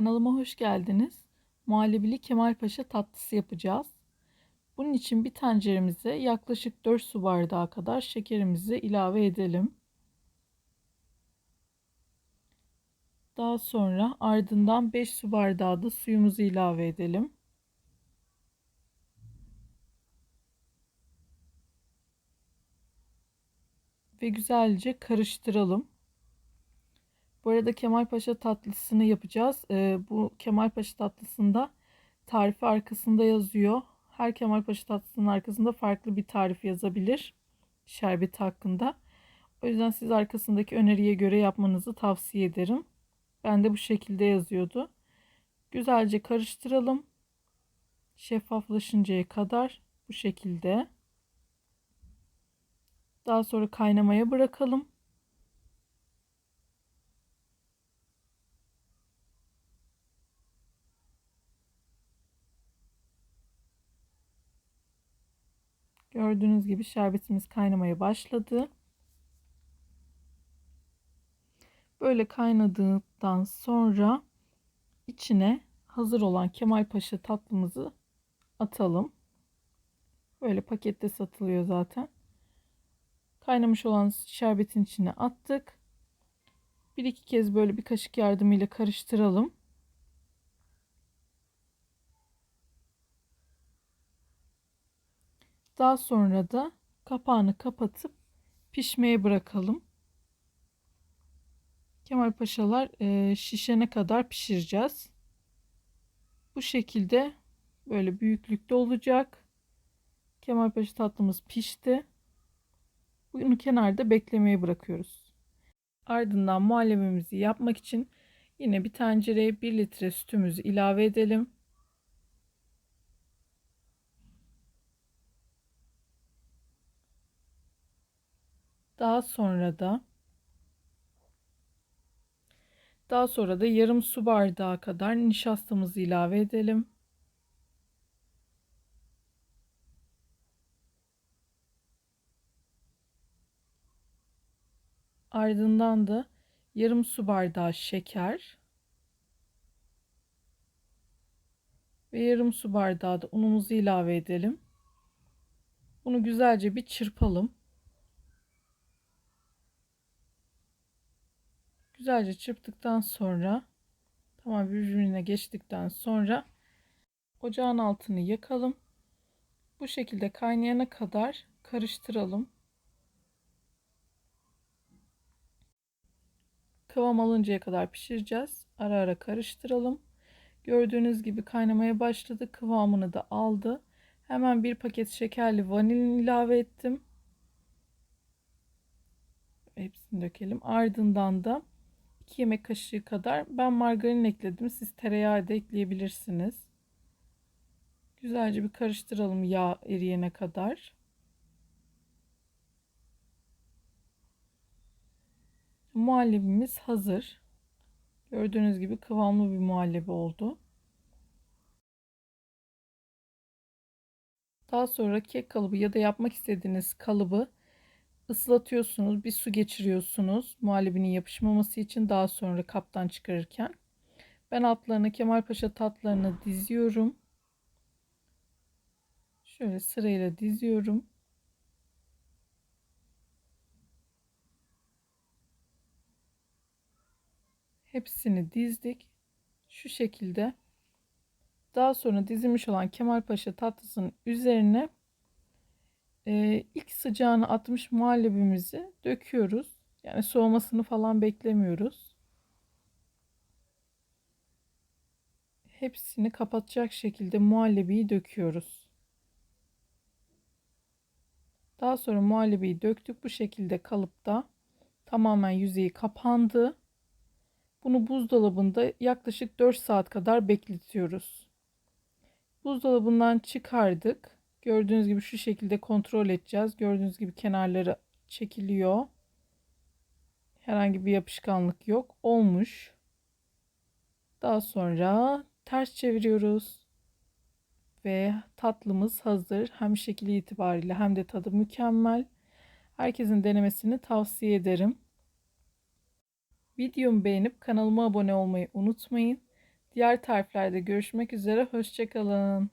Kanalıma hoş geldiniz. Muhallebili Kemalpaşa tatlısı yapacağız. Bunun için bir tenceremize yaklaşık 4 su bardağı kadar şekerimizi ilave edelim. Daha sonra ardından 5 su bardağı da suyumuzu ilave edelim. Ve güzelce karıştıralım. Bu arada Kemalpaşa tatlısını yapacağız. Ee, bu Kemalpaşa tatlısında tarifi arkasında yazıyor. Her Kemalpaşa tatlısının arkasında farklı bir tarif yazabilir. Şerbeti hakkında. O yüzden siz arkasındaki öneriye göre yapmanızı tavsiye ederim. Ben de bu şekilde yazıyordu. Güzelce karıştıralım. Şeffaflaşıncaya kadar bu şekilde. Daha sonra kaynamaya bırakalım. Gördüğünüz gibi şerbetimiz kaynamaya başladı. Böyle kaynadıktan sonra içine hazır olan Kemalpaşa tatlımızı atalım. Böyle pakette satılıyor zaten. Kaynamış olan şerbetin içine attık. Bir iki kez böyle bir kaşık yardımıyla karıştıralım. Daha sonra da kapağını kapatıp pişmeye bırakalım. Kemal Paşalar e, şişene kadar pişireceğiz. Bu şekilde böyle büyüklükte olacak. Kemal Paşa tatlımız pişti. Bunu kenarda beklemeye bırakıyoruz. Ardından muhallebimizi yapmak için yine bir tencereye 1 litre sütümüzü ilave edelim. Daha sonra da daha sonra da yarım su bardağı kadar nişastamızı ilave edelim. Ardından da yarım su bardağı şeker ve yarım su bardağı da unumuzu ilave edelim. Bunu güzelce bir çırpalım. Güzelce çırptıktan sonra tamam birbirine geçtikten sonra ocağın altını yakalım. Bu şekilde kaynayana kadar karıştıralım. Kıvam alıncaya kadar pişireceğiz. Ara ara karıştıralım. Gördüğünüz gibi kaynamaya başladı. Kıvamını da aldı. Hemen bir paket şekerli vanilin ilave ettim. Hepsini dökelim. Ardından da 2 yemek kaşığı kadar ben margarin ekledim. Siz tereyağı da ekleyebilirsiniz. Güzelce bir karıştıralım yağ eriyene kadar. Muhallebimiz hazır. Gördüğünüz gibi kıvamlı bir muhallebi oldu. Daha sonra kek kalıbı ya da yapmak istediğiniz kalıbı ıslatıyorsunuz. Bir su geçiriyorsunuz muhallebinin yapışmaması için daha sonra kaptan çıkarırken. Ben altlarına Kemalpaşa tatlarını diziyorum. Şöyle sırayla diziyorum. Hepsini dizdik. Şu şekilde. Daha sonra dizilmiş olan Kemalpaşa tatlısının üzerine e, ilk sıcağını atmış muhallebimizi döküyoruz. Yani soğumasını falan beklemiyoruz. Hepsini kapatacak şekilde muhallebiyi döküyoruz. Daha sonra muhallebiyi döktük. Bu şekilde kalıpta tamamen yüzeyi kapandı. Bunu buzdolabında yaklaşık 4 saat kadar bekletiyoruz. Buzdolabından çıkardık. Gördüğünüz gibi şu şekilde kontrol edeceğiz. Gördüğünüz gibi kenarları çekiliyor. Herhangi bir yapışkanlık yok. Olmuş. Daha sonra ters çeviriyoruz. Ve tatlımız hazır. Hem şekli itibariyle hem de tadı mükemmel. Herkesin denemesini tavsiye ederim. Videomu beğenip kanalıma abone olmayı unutmayın. Diğer tariflerde görüşmek üzere. Hoşçakalın.